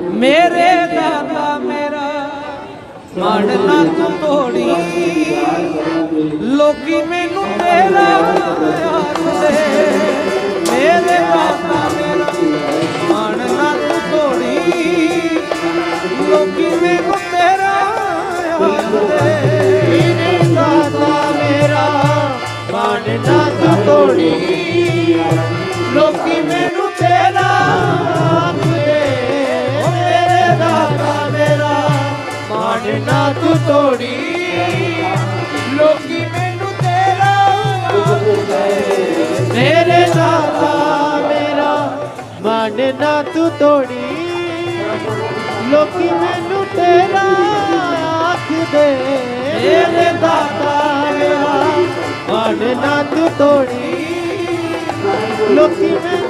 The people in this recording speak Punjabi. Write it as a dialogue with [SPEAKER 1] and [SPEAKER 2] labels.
[SPEAKER 1] ਮੇਰੇ ਦਾਤਾ ਮੇਰਾ ਮਨ ਨਾ ਤੂੰ ਤੋੜੀ। ਲੋਕੀ ਮੈਨੂੰ ਤੇਰਾ ਆਖਦੇ। ਮੇਰੇ ਦਾਤਾ ਮੇਰਾ ਮਨ ਨਾ ਤੂੰ ਤੋੜੀ। ਲੋਕੀ ਮੈਨੂੰ ਤੇਰਾ ਆਖਦੇ। ਮੇਰੇ ਦਾਤਾ ਮੇਰਾ ਮਨ ਨਾ ਤੂੰ ਤੋੜੀ। ਲੋਕੀ ਮੈਨੂੰ ਨਾ ਤੂੰ ਤੋੜੀ। ਲੋਕੀ ਮੈਨੂੰ ਤੇਰਾ ਆਖਦੇ ਮੇਰੇ ਦਾਤਾ ਮੇਰਾ ਮਨ ਨਾ ਤੂੰ ਤੋੜੀ। ਲੋਕੀ ਮੈਨੂੰ ਤੇਰਾ ਆਖਦੇ। ਮੇਰੇ ਦਾਤਾ ਮੇਰਾ ਮਨ ਨਾ ਤੂੰ ਤੋੜੀ। ਲੋਕੀ ਮੈਨੂੰ